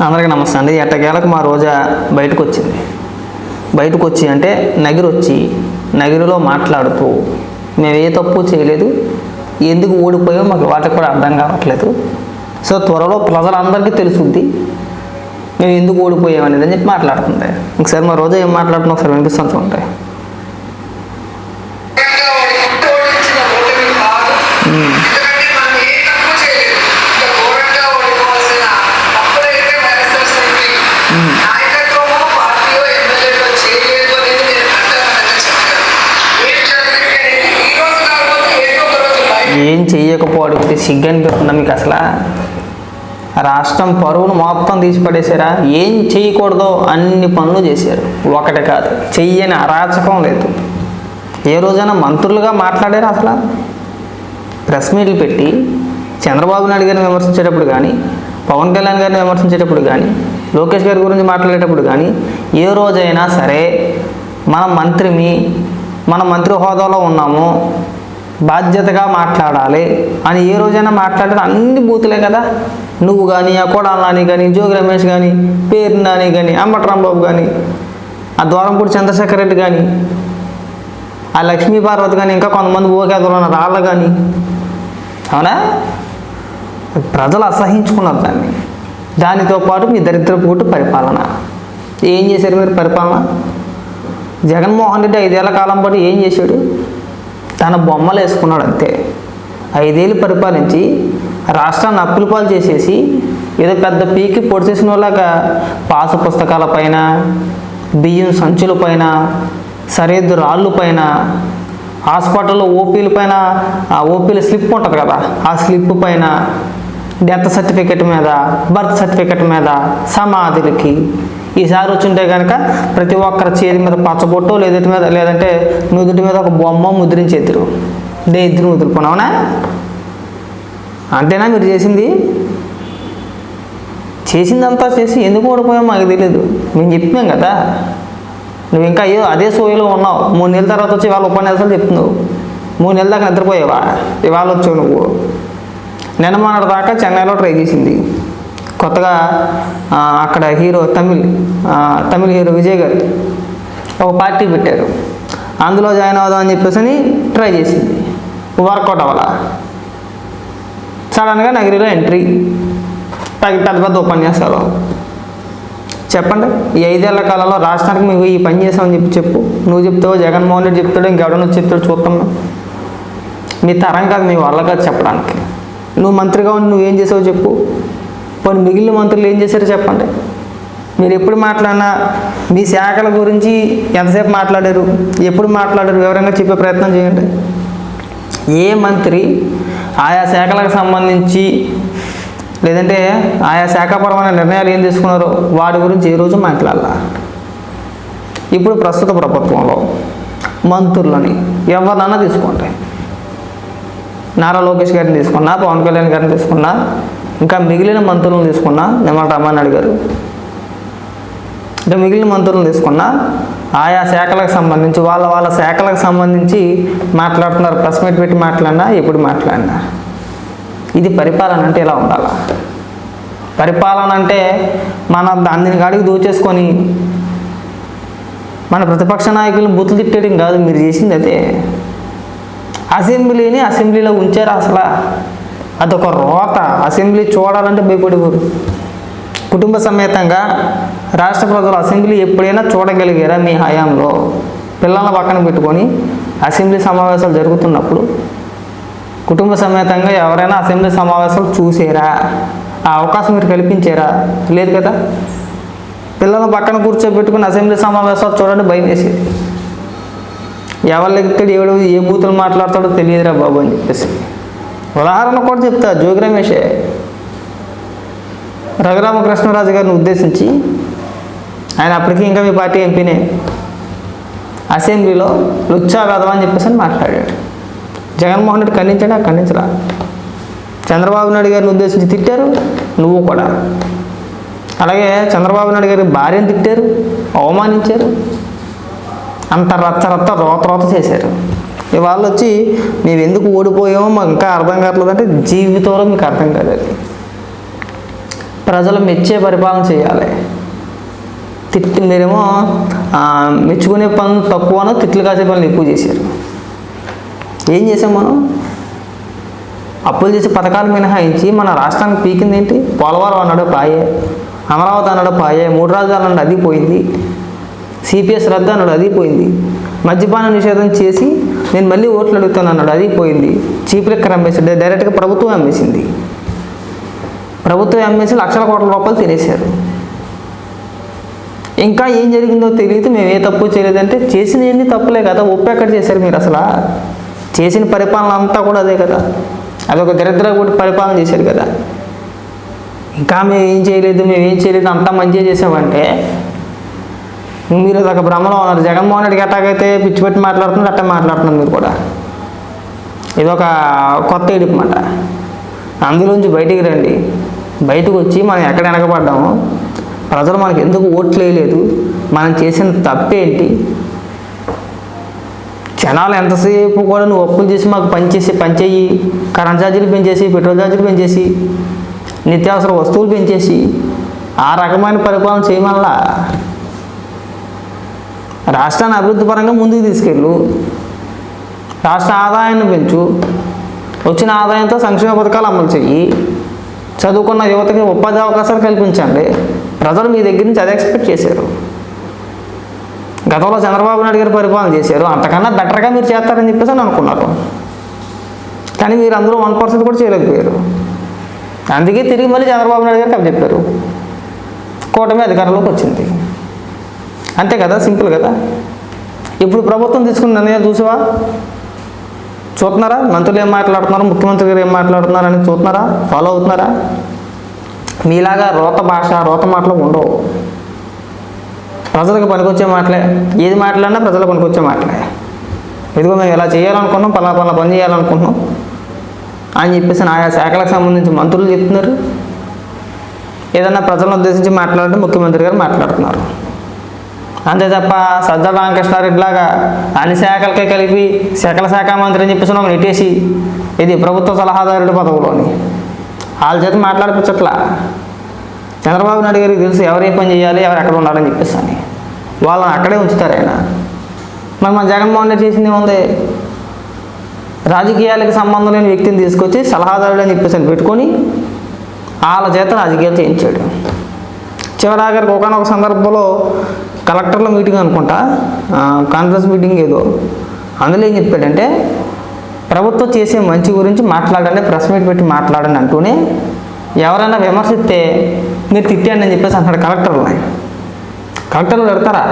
అందరికీ నమస్తే అండి. ఎట్టకేలకు మా రోజా బయటకు వచ్చింది బయటకు వచ్చి అంటే నగిరి వచ్చి నగిరిలో మాట్లాడుతూ మేము ఏ తప్పు చేయలేదు ఎందుకు ఓడిపోయామో మాకు వాటికి కూడా అర్థం కావట్లేదు. సో త్వరలో ప్రజలందరికీ తెలుసుద్ది మేము ఎందుకు ఓడిపోయాం అనేది అని చెప్పి మాట్లాడుతుంది. ఒకసారి మా రోజా ఏం మాట్లాడుతున్నా ఒకసారి వినిపిస్తాను చూడండి. బయట ఏం చెయ్యకపోవడం మీకు అసలు? రాష్ట్రం పరువును మొత్తం తీసిపడేశారా ఏం చేయకూడదో అన్ని పనులు చేశారు. ఒకటి కాదు చెయ్యని అరాచకం లేదు. ఏ రోజైనా మంత్రులుగా మాట్లాడారు అసలు? ప్రెస్ మీట్లు పెట్టి చంద్రబాబు నాయుడు గారిని విమర్శించేటప్పుడు కానీ పవన్ కళ్యాణ్ గారిని విమర్శించేటప్పుడు కానీ లోకేష్ గారి గురించి మాట్లాడేటప్పుడు కానీ ఏ రోజైనా సరే మన మంత్రిని మన మంత్రి హోదాలో ఉన్నాము. బాధ్యతగా మాట్లాడాలి. అని ఏ రోజైనా మాట్లాడితే అన్ని బూతులే కదా. నువ్వు కానీ ఆ కోడాల నాని కానీ జోగి రమేష్ కానీ పేరు నాని కానీ అంబటి రాంబాబు కానీ ఆ ద్వారంపూడి చంద్రశేఖర్ రెడ్డి కానీ ఆ లక్ష్మీ పార్వతి కానీ ఇంకా కొంతమంది ఊకేదలు ఉన్న రాళ్ళు కానీ అవునా? ప్రజలు అసహించుకున్నారు దాన్ని. దానితో పాటు మీ దరిద్ర పూట పరిపాలన. ఏం చేశారు మీరు పరిపాలన? జగన్మోహన్ రెడ్డి ఐదేళ్ళ కాలం పాటు ఏం చేశాడు? తన బొమ్మలు వేసుకున్నాడు అంతే. ఐదేళ్ళు పరిపాలించి రాష్ట్రాన్ని అప్పుల పాలు చేసేసి ఏదో పెద్ద పీకి పొడిచేసిన వాళ్ళగా పాస పుస్తకాల పైన బియ్యం సంచుల పైన సరిహద్దు రాళ్ళు పైన హాస్పిటల్లో ఓపీల పైన ఆ ఓపీల స్లిప్ ఉంటుంది కదా ఆ స్లిప్ పైన డెత్ సర్టిఫికెట్ మీద బర్త్ సర్టిఫికెట్ మీద సమాధులకి ఈసారి వచ్చింటే కనుక ప్రతి ఒక్కరి చేతి మీద పచ్చబొట్టు లేదంటే మీద లేదంటే నుదుటి మీద ఒక బొమ్మ ముద్రించేద్దరు డే ఇద్దరు ముద్రపోనావునా అంతేనా మీరు చేసింది? చేసిందంతా చేసి ఎందుకు ఓడిపోయామో మాకు తెలియదు మేము చెప్పినాం కదా. నువ్వు ఇంకా అయ్యో అదే సోయలో ఉన్నావు. మూడు నెలల తర్వాత వచ్చి వాళ్ళ ఉపన్యాసాలు చెప్తున్నావు. మూడు నెలల దాకా నిద్రపోయావా? ఇవాళ వచ్చావు నువ్వు. నిన్న మొన్నటి దాకా చెన్నైలో ట్రై చేసింది. కొత్తగా అక్కడ హీరో తమిళ్ తమిళ్ హీరో విజయ్ గారు ఒక పార్టీ పెట్టారు. అందులో జాయిన్ అవుదాం అని చెప్పేసి అని ట్రై చేసింది. వర్కౌట్ అవ్వాల. సడన్గా నగరిలో ఎంట్రీ. పెద్ద పెద్ద పెద్ద ఉపన్యాసాలు. చెప్పండి ఈ ఐదేళ్ళ కాలంలో రాష్ట్రానికి మేము ఈ పని చేసామని చెప్పి చెప్పు. నువ్వు చెప్తావు జగన్మోహన్ రెడ్డి చెప్తాడు ఇంకెవడన్నా చెప్తాడు చూస్తాం మీ తరం కాదు మీ వాళ్ళ కాదు చెప్పడానికి. నువ్వు మంత్రిగా ఉండి నువ్వేం చేసావు చెప్పు. పోనీ మిగిలిన మంత్రులు ఏం చేశారో చెప్పండి. మీరు ఎప్పుడు మాట్లాడినా మీ శాఖల గురించి ఎంతసేపు మాట్లాడారు? ఎప్పుడు మాట్లాడారు? వివరంగా చెప్పే ప్రయత్నం చేయండి. ఏ మంత్రి ఆయా శాఖలకు సంబంధించి లేదంటే ఆయా శాఖపరమైన నిర్ణయాలు ఏం తీసుకున్నారో వాటి గురించి ఏ రోజు మాట్లాడాల? ఇప్పుడు ప్రస్తుత ప్రభుత్వంలో మంత్రులని ఎవరినన్నా తీసుకోండి. నారా లోకేష్ గారిని తీసుకున్నా పవన్ కళ్యాణ్ గారిని తీసుకున్నా ఇంకా మిగిలిన మంత్రులను తీసుకున్నా నిమ్మల రామానాయుడు గారు. అంటే మిగిలిన మంత్రులను తీసుకున్నా ఆయా శాఖలకు సంబంధించి వాళ్ళ వాళ్ళ శాఖలకు సంబంధించి మాట్లాడుతున్నారు ప్రెస్ మీట్ పెట్టి మాట్లాడినా ఎప్పుడు మాట్లాడినా. ఇది పరిపాలన అంటే ఇలా ఉండాలి? పరిపాలన అంటే మన దానిని కాడికి దోచేసుకొని మన ప్రతిపక్ష నాయకులను బుతులు తిట్టడం కాదు మీరు చేసింది అదే. అసెంబ్లీని అసెంబ్లీలో ఉంచారు అసలు? అదొక రోత. అసెంబ్లీ చూడాలంటే భయపడేవారు. కుటుంబ సమేతంగా రాష్ట్ర ప్రజలు అసెంబ్లీ ఎప్పుడైనా చూడగలిగారా మీ హయాంలో? పిల్లల పక్కన పెట్టుకొని అసెంబ్లీ సమావేశాలు జరుగుతున్నప్పుడు కుటుంబ సమేతంగా ఎవరైనా అసెంబ్లీ సమావేశాలు చూసారా? ఆ అవకాశం మీరు కల్పించారా? లేదు కదా? పిల్లల పక్కన కూర్చోబెట్టుకుని అసెంబ్లీ సమావేశాలు చూడండి భయం వేసేది. ఎవరి ఎక్కడ ఎవడు ఏ బూతులు మాట్లాడతాడో తెలియదురా బాబు అని చెప్పేసి. ఉదాహరణ కూడా చెప్తా జోగి రమేషే. రఘురామకృష్ణరాజు గారిని ఉద్దేశించి ఆయన అప్పటికి ఇంకా మీ పార్టీ ఎంపీనే. అసెంబ్లీలో లుచ్చా వెదవా అని చెప్పేసి అని మాట్లాడాడు. జగన్మోహన్ రెడ్డి ఖండించాడా? ఖండించరా చంద్రబాబు నాయుడు గారిని ఉద్దేశించి తిట్టారు? నువ్వు కూడా. అలాగే చంద్రబాబు నాయుడు గారి భార్యను తిట్టారు? అవమానించారు? అంత రచ్చ రత్త రోత రోత చేశారు. వాళ్ళు వచ్చి మేము ఎందుకు ఓడిపోయామో మాకు ఇంకా అర్థం కావట్లేదు అంటే జీవితంలో మీకు అర్థం కాలేదు. అది ప్రజలు మెచ్చే పరిపాలన చేయాలి. తిట్టి మీరేమో మెచ్చుకునే పనులు తక్కువనో తిట్లు కాసే పనులు ఎక్కువ చేశారు. ఏం చేసాం మనం? అప్పులు చేసి పథకాలు మినహాయించి మన రాష్ట్రానికి పీకింది ఏంటి? పోలవరం అన్నాడు పాయే. అమరావతి అన్నాడు పాయే. మూడు రాజధానులు అన్నాడు అది పోయింది. సిపిఎస్ రద్దు అన్నాడు అది పోయింది. మద్యపాన నిషేధం చేసి నేను మళ్ళీ ఓట్లు అడుగుతాను అన్నాడు. అది పోయింది. చీప్ లెక్కర్ అమ్మేసాడు డైరెక్ట్గా ప్రభుత్వం అమ్మేసింది. ప్రభుత్వం అమ్మేసి లక్షల కోట్ల రూపాయలు తినేశారు. ఇంకా ఏం జరిగిందో తెలియదు. మేము ఏ తప్పు చేయలేదంటే చేసిన ఎన్ని తప్పులే కదా. ఒప్పు ఎక్కడ చేశారు మీరు అసలు? చేసిన పరిపాలన అంతా కూడా అదే కదా. అదొక దరిద్ర కూడా పరిపాలన చేశారు కదా. ఇంకా మేము ఏం చేయలేదు మేము ఏం చేయలేదు అంతా మంచిగా చేసామంటే మీరు ఒక భ్రమలో ఉన్నారు. జగన్మోహన్ రెడ్డికి ఎట్టాగైతే పిచ్చి పెట్టి మాట్లాడుతున్నారు అట్ట మాట్లాడుతున్నారు మీరు కూడా. ఇదొక కొత్త ఏడుపు మాట. అందులోంచి బయటికి రండి. బయటకు వచ్చి మనం ఎక్కడ వెనకబడ్డాము ప్రజలు మనకి ఎందుకు ఓట్లు వేయలేదు మనం చేసిన తప్పేంటి? జనాలు ఎంతసేపు కూడా నువ్వు అప్పులు చేసి మాకు పనిచేసి పనిచేయి కరెంట్ ఛార్జీలు పెంచేసి పెట్రోల్ ఛార్జీలు పెంచేసి నిత్యావసర వస్తువులు పెంచేసి ఆ రకమైన పరిపాలన చేయమల్లా రాష్ట్రాన్ని అభివృద్ధి పరంగా ముందుకు తీసుకెళ్ళు. రాష్ట్ర ఆదాయాన్ని పెంచు. వచ్చిన ఆదాయంతో సంక్షేమ పథకాలు అమలు చెయ్యి. చదువుకున్న యువతకి ఉపాధి అవకాశాలు కల్పించండి. ప్రజలు మీ దగ్గర నుంచి అదే ఎక్స్పెక్ట్ చేశారు. గతంలో చంద్రబాబు నాయుడు గారు పరిపాలన చేశారు. అంతకన్నా బెటర్గా మీరు చేస్తారని చెప్పేసి అని అనుకున్నారు. కానీ మీరు అందులో వన్ పర్సెంట్ కూడా చేయలేకపోయారు. అందుకే తిరిగి మళ్ళీ చంద్రబాబు నాయుడు గారికి చెప్పారు. కూటమి అధికారంలోకి వచ్చింది. అంతే కదా? సింపుల్ కదా? ఇప్పుడు ప్రభుత్వం తీసుకున్న నిర్ణయాలు చూసావా? చూస్తున్నారా? మంత్రులు ఏం మాట్లాడుతున్నారు? ముఖ్యమంత్రి గారు ఏం మాట్లాడుతున్నారు అని చూస్తున్నారా? ఫాలో అవుతున్నారా? మీలాగా రోత భాష రోత మాటలు ఉండవు. ప్రజలకు పనికొచ్చే మాటలే. ఏది మాట్లాడినా ప్రజలకు పనికొచ్చే మాటలే. ఇదిగో మేము ఇలా చేయాలనుకున్నాం పలా పలా పని చేయాలనుకుంటున్నాం అని చెప్పేసి ఆయా శాఖలకు సంబంధించి మంత్రులు చెప్తున్నారు. ఏదన్నా ప్రజలను ఉద్దేశించి మాట్లాడితే ముఖ్యమంత్రి గారు మాట్లాడుతున్నారు. అంతే తప్ప సజ్జల రామకృష్ణారెడ్డిలాగా అన్ని శాఖలకే కలిపి శాఖల శాఖ మంత్రి అని చెప్పేసి ఒక నెట్టేసి ఇది ప్రభుత్వ సలహాదారుడి పదవులోని. వాళ్ళ చేత మాట్లాడిపించట్లా. చంద్రబాబు నాయుడు గారికి తెలుసు ఎవరు ఏ పని చేయాలి ఎవరు ఎక్కడ ఉండాలని చెప్పేసి అని. వాళ్ళని అక్కడే ఉంచుతారు ఆయన. మరి మన జగన్మోహన్ రెడ్డి చేసింది ఏముంది? రాజకీయాలకు సంబంధం లేని వ్యక్తిని తీసుకొచ్చి సలహాదారుడు అని చెప్పేసి పెట్టుకొని వాళ్ళ చేత రాజకీయాలు చేయించాడు. చివరాఖరికి ఒకనొక సందర్భంలో కలెక్టర్ల మీటింగ్ అనుకుంటా కాన్ఫరెన్స్ మీటింగ్ ఏదో. అందులో ఏం చెప్పాడంటే ప్రభుత్వం చేసే మంచి గురించి మాట్లాడండి ప్రెస్ మీట్ పెట్టి మాట్లాడండి అంటూనే ఎవరైనా విమర్శిస్తే మీరు తిట్టండి అని చెప్పేసి అంటాడు కలెక్టర్లు. కలెక్టర్లు పెడతారా